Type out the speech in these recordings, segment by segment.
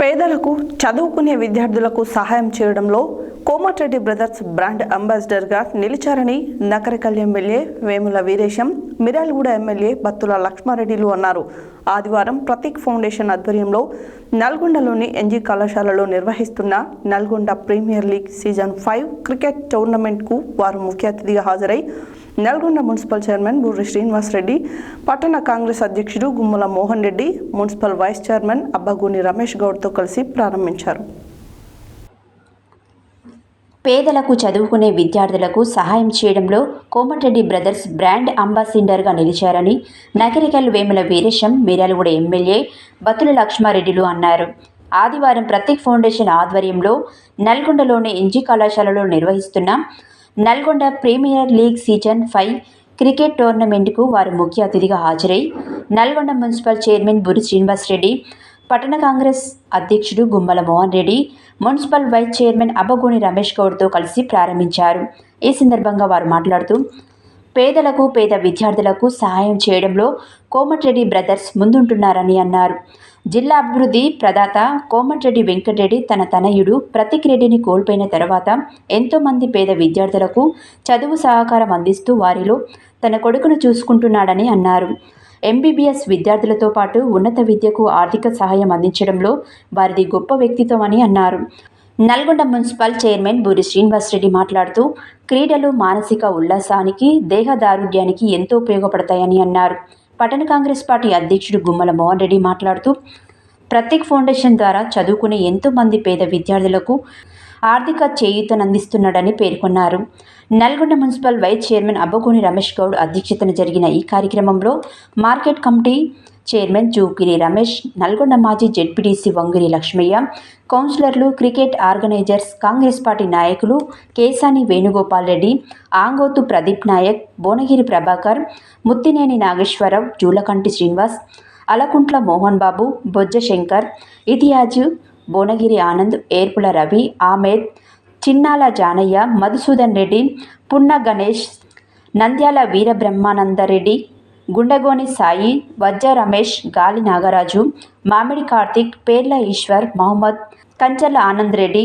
పేదలకు చదువుకునే విద్యార్థులకు సహాయం చేయడంలో కోమటిరెడ్డి బ్రదర్స్ బ్రాండ్ అంబాసిడర్గా నిలిచారని నకరికల్ ఎమ్మెల్యే వేముల వీరేశం మిరాలిగూడ ఎమ్మెల్యే బత్తుల లక్ష్మారెడ్డిలు అన్నారు. ఆదివారం ప్రతీక్ ఫౌండేషన్ ఆధ్వర్యంలో నల్గొండలోని ఎన్జీ కళాశాలలో నిర్వహిస్తున్న Nalgonda premier league season five cricket టోర్నమెంట్కు వారు ముఖ్య అతిథిగా హాజరై నల్గొండ మున్సిపల్ చైర్మన్ బుర్రి శ్రీనివాస్ రెడ్డి పట్టణ కాంగ్రెస్ అధ్యక్షుడు Gummala Mohan Reddy municipal vice chairman Abbagoni Ramesh గౌడ్తో కలిసి ప్రారంభించారు. పేదలకు చదువుకునే విద్యార్థులకు సహాయం చేయడంలో కోమటిరెడ్డి బ్రదర్స్ బ్రాండ్ అంబాసిడర్గా నిలిచారని నగరికల్ వేముల వీరేశం మిర్యాలగూడ ఎమ్మెల్యే బతుల లక్ష్మారెడ్డిలు అన్నారు. ఆదివారం ప్రతీక్ ఫౌండేషన్ ఆధ్వర్యంలో నల్గొండలోని ఎన్జీ కళాశాలలో నిర్వహిస్తున్న Nalgonda premier league season five cricket టోర్నమెంట్కు వారు ముఖ్య అతిథిగా హాజరై నల్గొండ మున్సిపల్ చైర్మన్ బురి శ్రీనివాస్ రెడ్డి పట్టణ కాంగ్రెస్ అధ్యక్షుడు Gummala Mohan Reddy municipal vice chairman Abbagoni Ramesh గౌడ్తో కలిసి ప్రారంభించారు. ఈ సందర్భంగా వారు మాట్లాడుతూ పేదలకు పేద విద్యార్థులకు సహాయం చేయడంలో కోమటిరెడ్డి బ్రదర్స్ ముందుంటున్నారని అన్నారు. జిల్లా అభివృద్ధి ప్రదాత కోమటిరెడ్డి వెంకటరెడ్డి తన తనయుడు ప్రతీక్ రెడ్డిని కోల్పోయిన తర్వాత ఎంతోమంది పేద విద్యార్థులకు చదువు సహకారం అందిస్తూ వారిలో తన కొడుకును చూసుకుంటున్నాడని అన్నారు. ఎంబీబీఎస్ విద్యార్థులతో పాటు ఉన్నత విద్యకు ఆర్థిక సహాయం అందించడంలో వారిది గొప్ప వ్యక్తిత్వం అని అన్నారు. నల్గొండ మున్సిపల్ చైర్మన్ బూరి శ్రీనివాసరెడ్డి మాట్లాడుతూ క్రీడలు మానసిక ఉల్లాసానికి దేహదారుఢ్యానికి ఎంతో ఉపయోగపడతాయని అన్నారు. పట్టణ కాంగ్రెస్ పార్టీ అధ్యక్షుడు గుమ్మల మోహన్ రెడ్డి మాట్లాడుతూ ప్రత్యేక్ ఫౌండేషన్ ద్వారా చదువుకునే ఎంతోమంది పేద విద్యార్థులకు ఆర్థిక చేయూతనందిస్తున్నాడని పేర్కొన్నారు. Nalgonda municipal vice chairman Abbagoni Ramesh Goud అధ్యక్షతన జరిగిన ఈ కార్యక్రమంలో market committee chairman Jukiri Ramesh Nalgonda మాజీ జెడ్పీటీసీ వంగిరి లక్ష్మయ్య కౌన్సిలర్లు క్రికెట్ ఆర్గనైజర్స్ కాంగ్రెస్ పార్టీ నాయకులు కేసాని వేణుగోపాల్ రెడ్డి ఆంగోతు ప్రదీప్ నాయక్ భువనగిరి ప్రభాకర్ ముత్తినేని నాగేశ్వరరావు జూలకంటి శ్రీనివాస్ అలకుంట్ల మోహన్ బాబు బొజ్జ శంకర్ ఇతియాజు భువనగిరి ఆనంద్ ఏర్పుల రవి ఆమెద్ చిన్నాల జానయ్య మధుసూదన్ రెడ్డి పున్న గణేష్ నంద్యాల వీరబ్రహ్మానందరెడ్డి గుండగోని సాయి వజ్జ రమేష్ గాలి నాగరాజు మామిడి కార్తిక్ పేర్ల ఈశ్వర్ మహమ్మద్ కంచర్ల ఆనంద్ రెడ్డి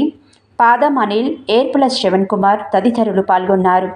పాదం అనిల్ ఏర్పుల శ్రవణ్ కుమార్ తదితరులు పాల్గొన్నారు.